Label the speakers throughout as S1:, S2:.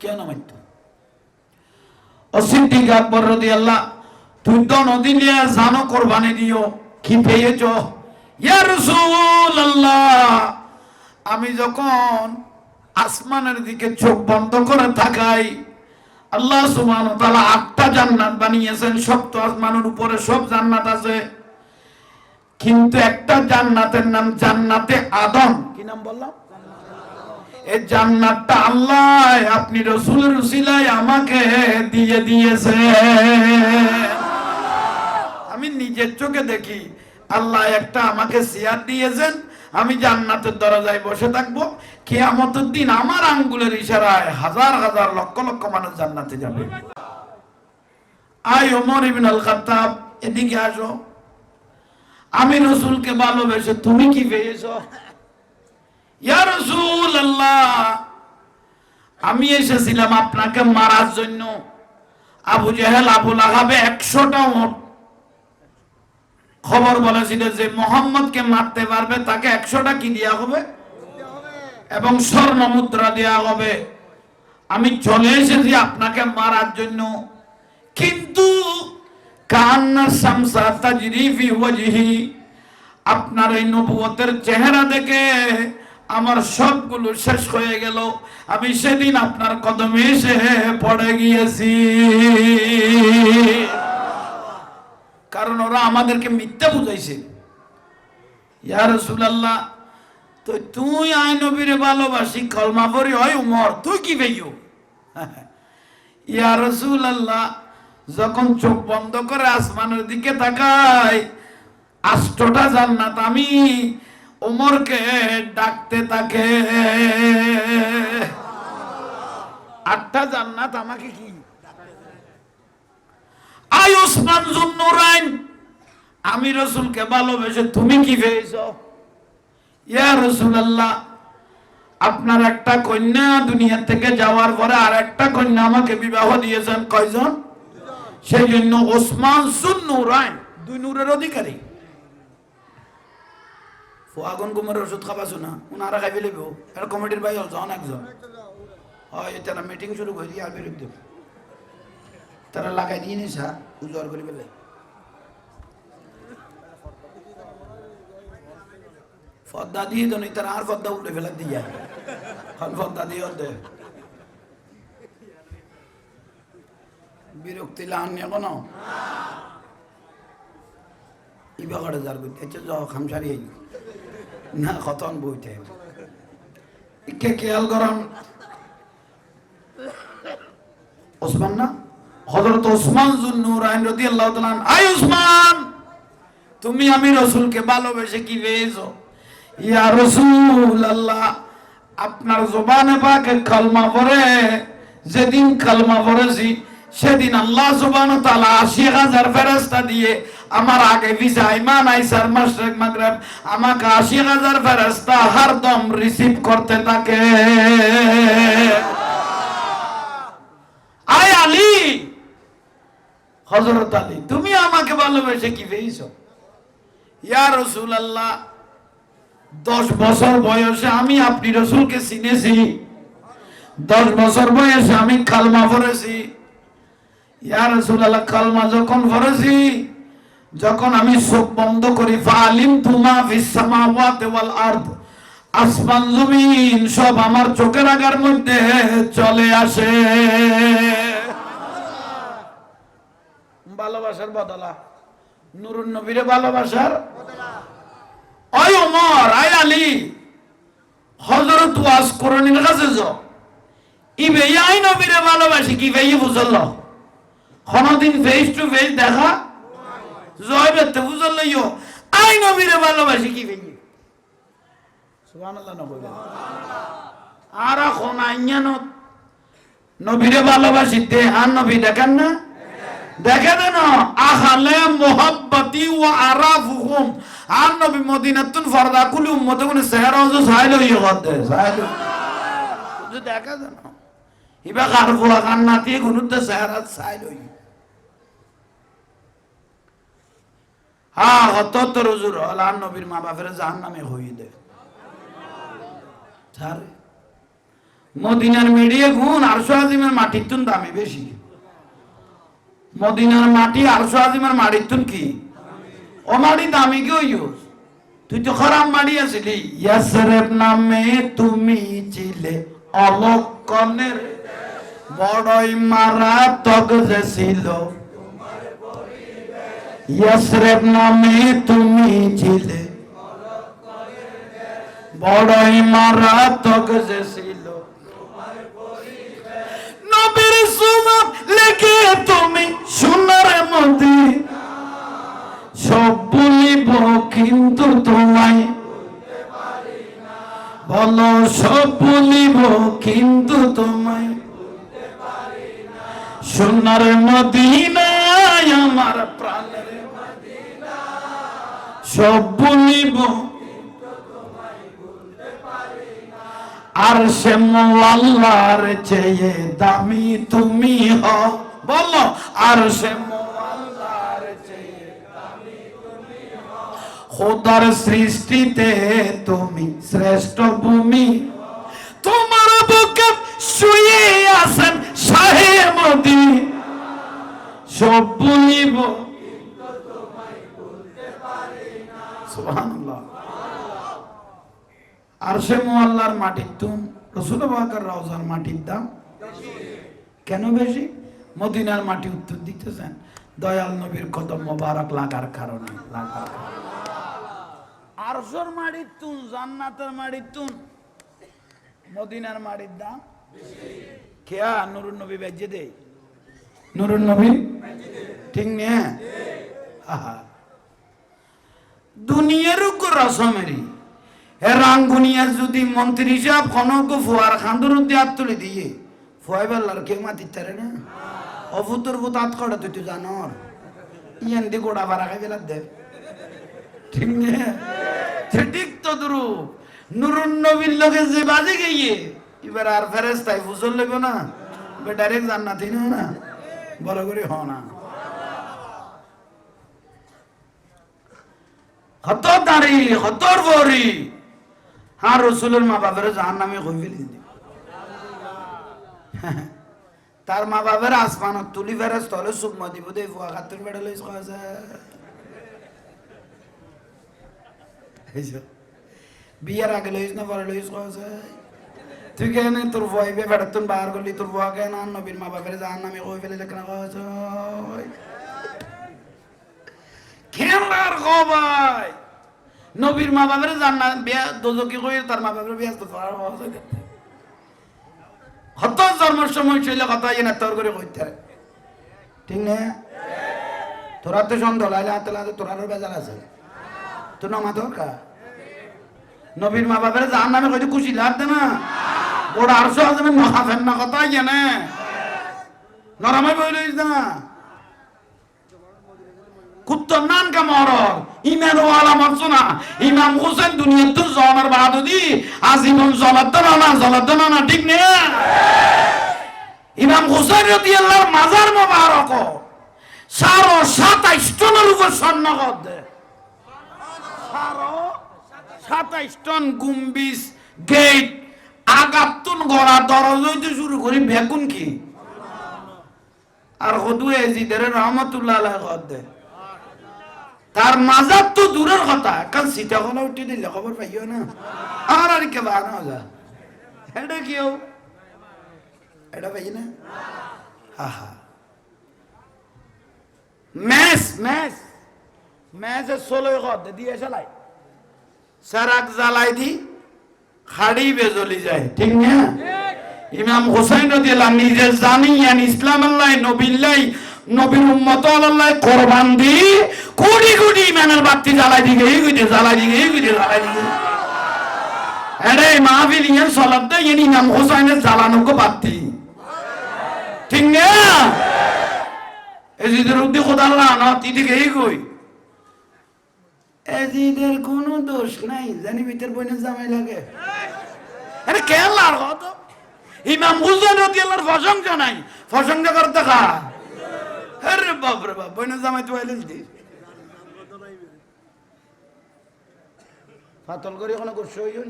S1: কেন মারত অসিদ্দিক আকবর রদি আল্লাহ তুই তো নদী নিয়ে জানো কোরবানি দিও, কি পেয়েছ? ইয়া রাসূলুল্লাহ, আমি যখন আসমানের দিকে চোখ বন্ধ করে থাকাই আল্লাহ ওয়া তাআলা আটটা জান্নাত বানিয়েছেন সব তো আসমানের উপরে সব জান্নাত আছে। কিন্তু একটা জান্নাতের নাম জান্নাতে আদম। কি নাম বললাম? এই জান্নাতটা আল্লাহ আপনি রসুলের উসিলায় আমাকে দিয়ে দিয়েছে। আমি নিজের চোখে দেখি, আল্লাহ একটা আমাকে চেয়ার দিয়েছেন, আমি জান্নাতের দরজায় বসে থাকব। কেয়ামতের দিন আমার আঙ্গুলের ইশারায় হাজার হাজার লক্ষ লক্ষ মানুষ জান্নাতে যাবে। আয় ওমর ইবিন আল খাত্তাব এদিকে আসো। আমি রসুলকে ভালোবেসে তুমি কি পেয়েছ? আমি এসেছিলাম আপনাকে মারার জন্য। আবু জেহেল আবুল আহাবে একশোটা উট খবর বলেছিল যে মোহাম্মদকে মারতে পারবে, তাকে একশোটা কি দেওয়া হবে? এবং স্বর্ণ মুদ্রা দেওয়া হবে। আমি চলে এসেছি আপনাকে মারার জন্য। কিন্তু আপনার এই নবুয়তের চেহারা দেখে আমার সবগুলো শেষ হয়ে গেল। আমি সেদিন আপনার কদমে এসে পড়ে গিয়েছি। কারণ ওরা আমাদেরকে মিথ্যা বুঝাইছে। ইয়া রাসূলুল্লাহ, তো তুই আয় নবীরে ভালোবাসি, কলমা পড়ি হয়, উমর, তুই কি পেইও ইয়া রাসূলুল্লাহ, যখন চোখ বন্ধ করে আসমানের দিকে তাকাই, আষ্টটা জান্নাত আমি ওমরকে ডাকতে থাকে। আটটা জান্নাত আমাকে কি? আই ওসমান জুন্নুরাইন আমি রসুলকে ভালোবেসে তুমি কি পেয়েছ? ইয়া রসুলাল্লাহ, আপনার একটা কন্যা দুনিয়া থেকে যাওয়ার পরে আর একটা কন্যা আমাকে বিবাহ দিয়েছেন কয়জন? সেই জন্য ওসমান সুন্নুরাইন দুই নূরের অধিকারী। আগুন কুমারের ওষুধ খাবাছো না। উনারা খাই ফেলিব আর কমিটির ভাই জন একজন। হয় তারা মিটিং শুরু করে দিয়ে আর বেরোক দেব তারা লাগাই দিয়ে নিসা উজ্জ্বল করে ফেলে ফদ্দা দিয়ে তো নেই তারা আর ফদ্দা উল্টে ফেলা দিয়া। হল ফদ্দা দিয়ে দে বিরক্তি লান এখনও ইবা করে যার করতে জ খামসারি আই না খতন বইতে। কে, খেয়াল করাম ওসমান না? হযরত ওসমান জুন্নুরাইন রাদিয়াল্লাহু তাআলা আই ওসমান! তুমি আমি রসুলকে ভালোবেসে কি পেয়েছ? ইয়া রসুল আল্লাহ আপনার জবানে পাকে কালমা পড়ে, যেদিন কালমা পড়েছি, সেদিন আল্লাহ সুবহান তালা আশি হাজার ফেরেশতা দিয়ে আমার আগে ভিসা ইমান আইসার মাশরিক মাগরিব, আমাকে আশি হাজার ফেরেশতা হরদম রিসিভ করতে থাকে। আয় আলী! হযরত আলী, তুমি আমাকে ভালোবেসে কি পেয়েছ? ইয়া রসুল আল্লাহ দশ বছর বয়সে আমি আপনি রসুলকে চিনেছি। দশ বছর বয়সে আমি কালমা পড়েছি। ইয়া রসুল আল্লাহ কালমা যখন পড়েছি যখন আমি চোখ বন্ধ করি ফালিম তুমা ফিসামাওয়াতি ওয়াল আরদ আসমান, জমিন সব আমার চোখের আগার মধ্যে চলে আসে। ভালোবাসার বদলা। নুরুন নবীরে ভালোবাসার ওই ওমর, আই আলী, হযরত ওয়াজ করণীর কাছে যাও ইবে আই নবীরে ভালোবাসি, কি ভাই বুঝল? কোনদিন ফেস টু ফেস দেখা জয় বেতে বুঝল ইয়ো আই নবীরে ভালোবাসি কি ভাই সুবহানাল্লাহ নবী আর এখন আইয়ান। নবীরে ভালোবাসি দে আর নবী দেখেন না? দেখে দেন। আহালে মোহাব্বতি ও আরাফুহুম। আর নবী মদিনাতুন ফরদা কুলি উম্মতে কোন সেহরা ওযু সাইল হইয়া করতে দেখে দেন। ইবা কারফুয়া কান্নাতি গুনুতে সেহরা সাইল হই হ্যাঁ হত তো রুজুর হল, আর মা বাপের জাহান্নামে হই দে মদিনার মেডিয়ে গুণ আরশো আজিমের মাটির তুন দামি বেশি। মদিনার মাটি আরশো আজিমের মাটির কি? ও মাটি দামি কি হইও তুই তো খারাপ মাটি ইয়াসরেব নামে তুমি ছিলে অলক্ষণের। বড়ই মারাত্মক যে ছিল। ইয়াসরেব নামে তুমি ছিলে। বড়ই মারাত্মক যে ছিল। নবীর সুমত লেগে তুমি সোনার মধ্যে সব বলিব কিন্তু তোমায়। বলো, সব বলিব কিন্তু তোমায়। সোনার মদিনায় আমার প্রাণের সব বলিব আর সে মোয়াল্লার চেয়ে দামি তুমি হও বলো। আর সে খোদার সৃষ্টিতে তুমি শ্রেষ্ঠ ভূমি। তোমার বুকে শুয়ে আছেন শাহে মদি। সব বলিব আর মাটির তুম রসুল রওজার মাটির দাম কেন বেশি? মদিনার মাটি উত্তর দিতেছেন, দয়াল নবীর কদম মোবারক লাগার কারণে আরশোর মাটির তুন, জান্নাতের মাটির তুন, মদিনার মাটির দাম খেয়া নুরুন নবী বেজে দে নুরুন নবী ঠিক নিয়ে আহা দুনিয়ার উপর রসমেরই হে রাঙ্গুনিয়া যদি মন্ত্রী সাহেব খনক ফুয়ার খান্দুর হাত তুলে দিয়ে ফুয়াই বেলার কেউ মাতি তারে না? অভূতর ভূত হাত করে তুই তো জানর। ইয়ান দি গোড়া ভাড়া খাই বেলার দে। ঠিক নে? ঠিক তো দুরু নুরুন নবীর লোকে যে বাজে গিয়ে এবার আর ফেরেস তাই ফুসল লেগো না ডাইরেক্ট জান্নাতি না? বড় করে হ না। হত দাঁড়ি হতর বরি হ্যাঁ রসুলের মা বাবার জাহান নামে কই ফেলি দি তার মা বাবার আসমানত তুলি ফেরে স্থলে সুকমা দিব দে ফুয়া খাতুর বেড়ে লইস কয়েছে বিয়ার আগে লইস না, পরে লইস কয়েছে তুই কেন তোর ভয় বে বেড়াতুন বার করলি তোর ভয় কেন নবীর মা বাবার জাহান নামে কই ফেলে কেন কয়েছে খেলার খবর নবীর মা বাবার জান্নাত বিয়া দোজকি কই তার মা বাবার বিয়া তো পার হওয়া হত জন্মের সময় ছিল কথা ইয়ে তোর করে কইতে। ঠিক না? তোরা তো সন্দেহ লাইলে হাতে লাইলে তোর আরও বেজাল আছে। তো নমা দরকার নবীর মা বাবার জান নামে কইতে খুশি লাগবে না। বড় আরশো আছে মহাফেন না কথা ইয়ে না। নরমাই বই লইস না। কুত্তর কা মরর ইমান ও আলামত শোনা ইমাম হোসেন দুনিয়ার তো জনের বাহাদুদি আজীবন জলাদ্দ না জলাদ্দ না ঠিক নে? ইমাম হোসেন রদি আল্লাহর মাজার মোবারক। সারো সাতাইশ টনের উপর স্বর্ণ দে সারো টন গুম্বিস গেট আগাতুন গড়া দরজ হইতে শুরু করি, ভেকুন কি? আর হদু এজিদের রহমতুল্লাহ আলাইহ গদ তার মাজার তো দূরের কথা। কাল সীতা কলা উঠে দিলে খবর পাইও না। আর আর কে বানা যা এটা কেউ? এটা পাই না? আহা। ম্যাচ ম্যাচ ম্যাচে ষোলোই কদ দিয়ে চালাই সারাক জ্বালাই দি খাড়ি বেজলি যায়। ঠিক না? ইমাম নিজে জানিয়ান ইসলাম আল্লাহ নবিল্লাই নবীর উম্মত আল্লাহ কোরবান দি কোটি কোটি ইমানের বাতি জ্বালাই দিকে, এই গুইতে জ্বালাই দিকে, এই গুইতে জ্বালাই দিকে। এরে মাহফিল ইয়ান সলাত দে ইয়ান ইমাম হোসেনের জ্বালানো কো বাতি। ঠিক না? এজিদের উদ্দি খোদা আল্লাহ না তিদিকে এই কই? এজিদের কোনো দোষ নাই, জানি ভিতর বইনে জামাই লাগে। আরে কেন লার কত ইমাম হুসেন রাদিয়াল্লাহর প্রশংসা নাই প্রশংসা করতে দেখা। আরে বাপ রে বাপ জামাই তো আইলেন দি ফাতল করে কোনো করছে হইও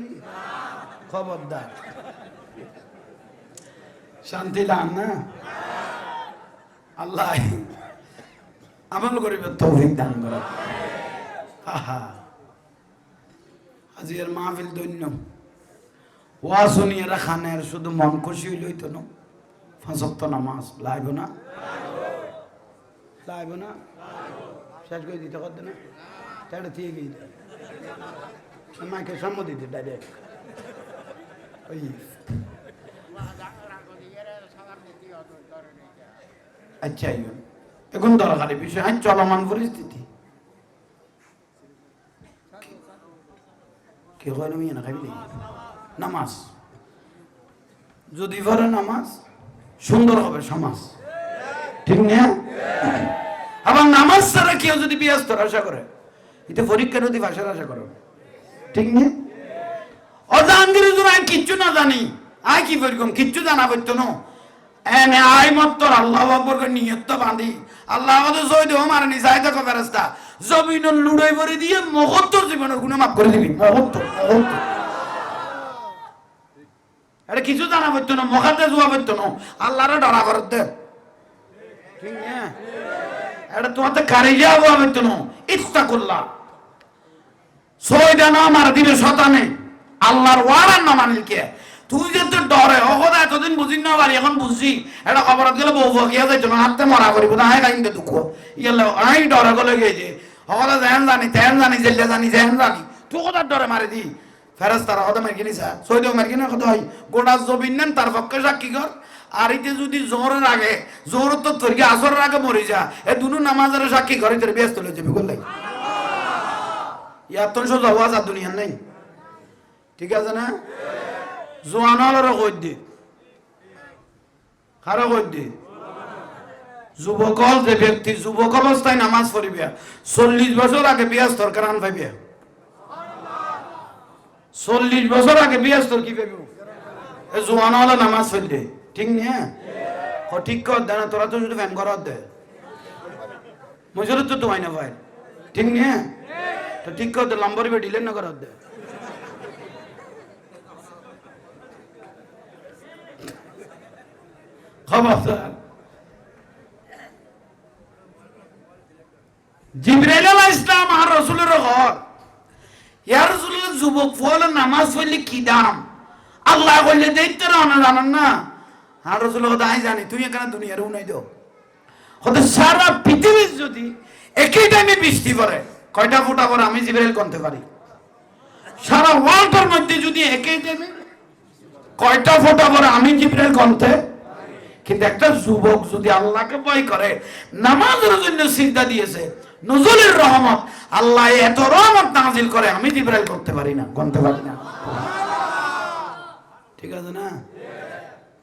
S1: শান্তি দান না আল্লাহ আমল করিবে তৌফিক দান করা আহা আজির মাহফিল দৈন্য ওয়া শুনিয়ে খানের শুধু মন খুশি হইলই তো না ফাঁসক্ত নামাজ লাইব না লাইব না। শেষ করে দিতে কত না। তাহলে গিয়ে মাকে সম্মতি দিতে ডাইরেক্ট ওই। আচ্ছা। এখন দরকারি বিষয়। আজ চলমান পরিস্থিতি। কে হয় না মিয়া না খাবি নামাজ। যদি পড়ে নামাজ, সুন্দর হবে সমাজ। ঠিক না? নামাজ ছাড়া কেউ যদি ব্যস্ত আশা করে, এটা পরীক্ষা যদি ভাষার আশা করো। ঠিক না? আমি কিচ্ছু না জানি, আয় কি কিচ্ছু জানা করতো না। এনে আই মত আল্লাহ নিয়ত বাঁধি। আল্লাহ আমাদের জয় দেহ মারে নি যাই দেখো জমিন লুড়াই ভরে দিয়ে মহত্তর জীবনের গুণে মাফ করে দিবি। মহত্তর এটা কিছু জানা করতো না মখাতে যোৱা করতো না। আল্লাহরে ডরা করত ঠিক না? এটা তোমার তো কারি যাওয়া করতো ইচ্ছা করলাম ছয়টা না মার দিবে শতানে। আল্লাহর ওয়ারান তুই ডরে এতদিন বুঝি না পারি এখন বুঝছি এটা খবরত গেলে বউ ফকিয়া যাইতো না হাতে মরা করিব না হাই কাইন্দে দুঃখ। ইয়ালে আই ডরে গলে গেছে অকদা যেন জানি তেন জানি জেলে জানি যেন জানি তুই কথা ডরে মারি দি। ফেরাস তারা কথা মারি কিনিসা সৈদ মারি কিনে কথা হয়, গোটা জবিন নেন, তার পক্ষে সাক্ষী কর। আর এতে যদি জোরের আগে জোর তো তোর কি আসরের আগে মরে যা, এ দুনু নামাজের সাক্ষী করে তোর ব্যস্ত হয়ে যাবি বললাই ইয়ার তো সোজা হওয়া যা দুনিয়ার নাই। ঠিক আছে না? জোয়ানলেরও কই দি? কারও কই দি? যুবকল যে ব্যক্তি, যুবক অবস্থায় নামাজ পড়িবে, চল্লিশ বছর আগে বিয়াস দরকার আন পাইবে। চল্লিশ বছর আগে বিয়াস তোর কি পাইব? জোয়ান হলে নামাজ পড়লে ঠিক নিয়ে ও ঠিক কর দে না তোরা তো শুধু ফ্যান করার তো তোমায় না ভাই। ঠিক নিয়ে তো ঠিক কর লম্বরি বে ডিলে না করার দে খবরদার। জিব্রাইল আলাইহিস সালাম আর রাসূলের ঘর। ইয়া যুবক ফল নামাজ পড়লে কি দাম? আল্লাহ কইলে দেখতে রাও না জানেন না। আর রাসূল কথা আই জানি তুই এখানে দুনিয়ার উনাই দাও। হতে সারা পৃথিবীর যদি একই টাইমে বৃষ্টি পড়ে কয়টা ফোঁটা পরে আমি জিব্রাইল কোনতে পারি। সারা ওয়ার্ল্ডের মধ্যে যদি একই টাইমে কয়টা ফোঁটা পরে আমি জিব্রাইল কোনতে কিন্তু একটা যুবক যদি আল্লাহকে ভয় করে নামাজের জন্য চিন্তা দিয়েছে নজরুলের রহমত আল্লাহ এত রহমত নাজিল করে আমি জিব্রাইল করতে পারি না গনতে পারি না। ঠিক আছে না?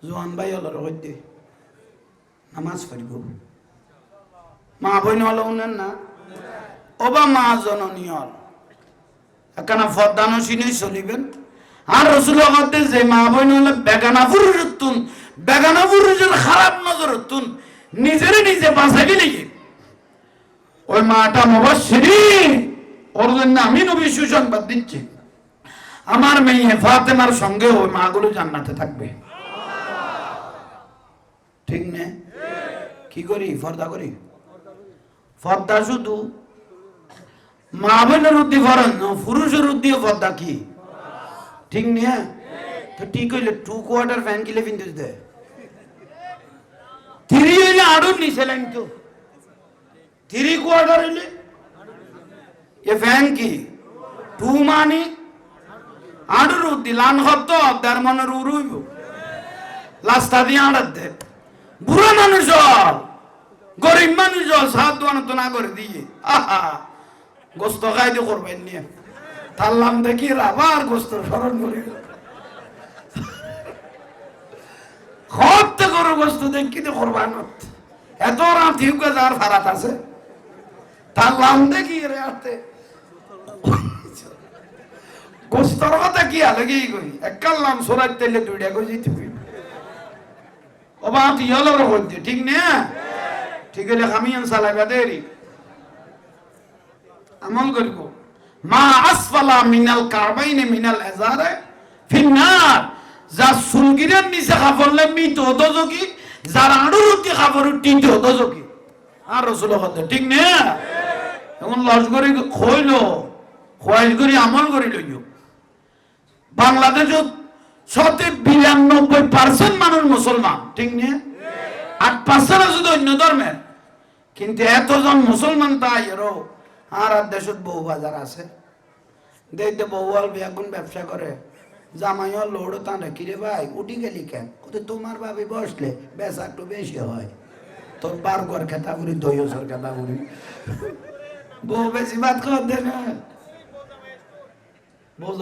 S1: জোয়ান ভাই হলো রহদ্দি নামাজ পড়িব। মা বইন হলো উনেন না? ওবা মা জননী হল। একখানা ফদ্দানো চিনেই চলিবেন। আর রসুল মধ্যে যে মা বইন হলে বেগানা পুরুষের তুন বেগানা পুরুষের খারাপ নজর তুন নিজেরে নিজে বাঁচাবি নাকি ওই মাটা মুবাশশিরি ওর জন্য আমি নবী সুসংবাদ দিচ্ছি। আমার মেয়ে ফাতেমার সঙ্গে ওই মাগুলো জান্নাতে থাকবে। ঠিক না? কি করি? ফর্দা করি? ফর্দা শুধু? মা বোনের উদ্দি ফরন পুরুষের উদ্দি ফর্দা কি? ঠিক নিয়ে তো ঠিক হইলে টু কোয়ার্টার ফ্যান কিলে ফিনতে দে থ্রি হইলে আড়ুর নিচে লাইন তো। থ্রি কোয়ার্টার হইলে? এ ফ্যান কি? To money? আড়ুর উদ্দি লান হত তার মনের উড়ুইব লাস্তা দিয়ে আড়ার দে। বুড়া মানুষ হল, গরিব মানুষ হল, সাত দোয়ানো তো না করে দিয়ে। আহা গোস্ত খাইতে করবেন নিয়ে তাল্লাম দেখি আবার গোস্ত স্মরণ করে। হত্যা করে গোস্ত দেখি তো করবান এত রাত হিউকে যাওয়ার ফারাত আছে। দেখি রে হাতে। গোস্তর কথা কি আলেগেই কই? একাল্লাম সোরাজ তেলে দুইটা কই যেতে তুই হলো হচ্ছে ঠিক না? ঠিক হলে আমি চালাইবা দেরি আমল করিব। মা আসফালা মিনাল কারবাইনে মিনাল এজারে ফিন্নার। যা সুলগিরের নিচে খাফরলে মৃত দজকি যার আড়ুর উঠি খাফর টিট দজকি আর রসুল কথা ঠিক নে? এখন লস করে, খইল, খোয়াইশ করে, আমল করে লইও। বাংলাদেশত শতে বিরানব্বই পার্সেন্ট মানুষ মুসলমান। ঠিক নে? আট পার্সেন্ট শুধু অন্য ধর্মের। কিন্তু এতজন মুসলমান তাই এরও আর আর দেশত বহু বাজার আছে। দেখতে বউ আর বেগুন ব্যবসা করে। জামাইও লোড টানে, কিরে ভাই, উঠি গেলি কেন? কোথায় তোমার ভাবি বসলে বেচা একটু বেশি হয়। তোর বার ঘর খেতা করি, দই সর খেতা করি। বউ বেশি ভাত খাওয়া দে না। বউ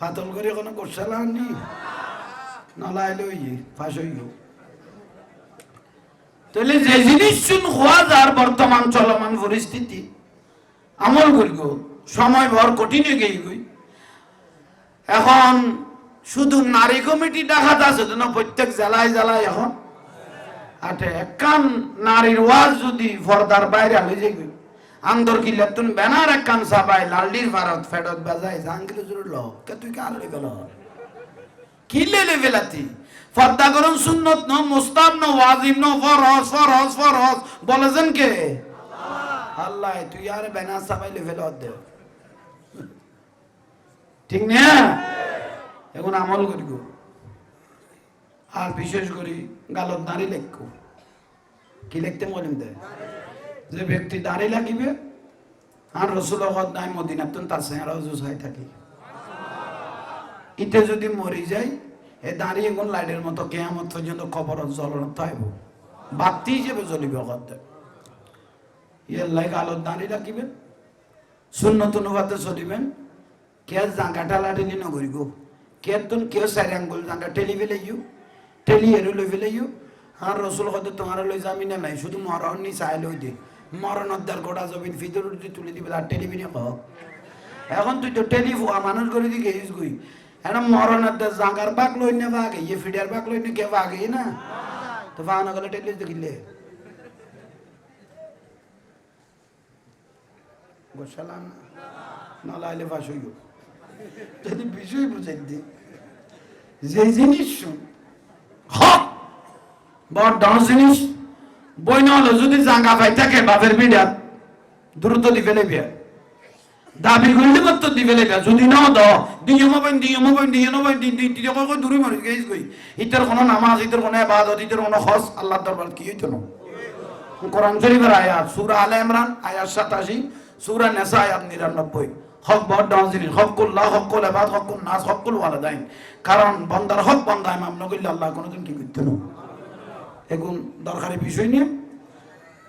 S1: ফাতল করে কোনো গোসালা নি নলাইলে ওই ফাঁস হইও তাহলে যে জিনিস শুন হওয়া যার বর্তমান চলমান পরিস্থিতি, আমল করিব। সময় ভর কঠিন হয়ে গেই গই। এখন শুধু নারী কমিটি দেখা যাচ্ছে না প্রত্যেক জেলায় জেলায় এখন। আটে, একান নারীর ওয়াজ যদি পর্দার বাইরে হয়ে যাই গই আন্দর কি লেতুন ব্যানার একান সাবাই লালডির ভারত ফেরত বাজাই, জাহাঙ্গীর জুড়ে ল কে তুই কার লই গেল? কি লেলে বেলাতি? ফর্দা করুন সুন্নত ন মুস্তাব ন, ওয়াজিব ন, ফরজ ফরজ ফরজ বলেছেন কে? আল্লাহ, তুই আর বেনা সাবাই লেভেল দে। ঠিক না? এখন আমল করিব আর বিশেষ করে, গালত দাঁড়ি লেখ। কি লিখতে মলিম দে? যে ব্যক্তি দাঁড়ি লাগিবে আর রসুল নাই মদিনাতুন তার চেহারা জুস হয়ে থাকি। ইতে যদি মরি যাই এ দাঁড়িয়ে কোন লাইটের মতো কেয়ামত পর্যন্ত খবর জ্বলনত থাকব বাতি হিসেবে জ্বলিবে অগত্যে ইয়ের লাইক আলোর দাঁড়িয়ে রাখিবেন শূন্যত অনুপাতে চলিবেন। কে জাঙ্গা টালা টেলি নগরিব কে তুন কেউ চারি আঙ্গুল জাঙ্গা টেলি ফেলাইও টেলি এরু লই ফেলাইও আর রসুল কদে তোমার লই যামি নাই, শুধু মরণ নি চাই লই দে। মরণত দার গোটা জমিন উঠি তুলি দিবে আর টেলিভিনে কহ এখন তুই তো টেলি ফুয়া মানুষ করে দি গেছিস গুই এখন মরণের দার জাঙ্গার বাক লই না বাগে ইয়ে ফিডার বাক লই না কে বাগে না? তো ফানা গেলে টেলি দেখিলে গোসালাম নলাইলে ফাঁস হইব। যদি বিষয় বুঝাই দি যে জিনিস হক বড় জিনিস। বই না হলো যদি জাঙ্গা পাই থাকে বাপের বিড়া দ্রুত দি ফেলে বিয়া। দাবি করলে মাত্র দি ফেলে যদি না দ দিয়ে মোবাইল দিয়ে মোবাইল দিয়ে মোবাইল দিয়ে দিয়ে দিয়ে কই দূরে মারি গেছ কই? ইতার কোনো নামাজ, ইতার কোনো ইবাদত, ইতার কোনো খস আল্লাহর দরবার কি হইতো না? কোরআন শরীফের আয়াত, সূরা আলে ইমরান, আয়াত 87 সূরা নিসা, আয়াত 99 হক জিনিস হকুল্লাহ হকুল ইবাদ হকুল নাস হকুল ওয়ালিদাইন। কারণ বান্দার হক বান্দা ইমাম নগিল্লা আল্লাহ কোনোদিন কি করতে না? এখন দরকারি বিষয় নিয়ে।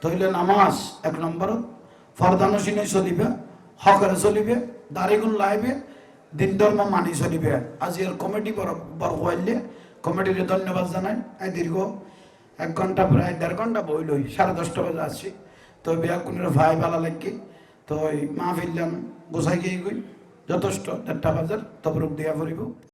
S1: তইলে নামাজ এক নম্বর, ফরদানো ফরদানসিনে চলিবে, হকরে চলিবে দাড়িগুণ লাইবে, দিন ধর্ম মানি চলিবে। আজি এর কমিটি বর হইলে কমিটির ধন্যবাদ জানাই। এই দীর্ঘ এক ঘণ্টা, প্রায় দেড় ঘণ্টা বই লই, সাড়ে দশটা বাজে আসছি। তো বিয়া কোনের ভাই ভালো লাগি। তো মা ফিরলাম গোসাই গিয়ে গই, যথেষ্ট দেড়টা বাজার তবরুক দিয়া ফুরিব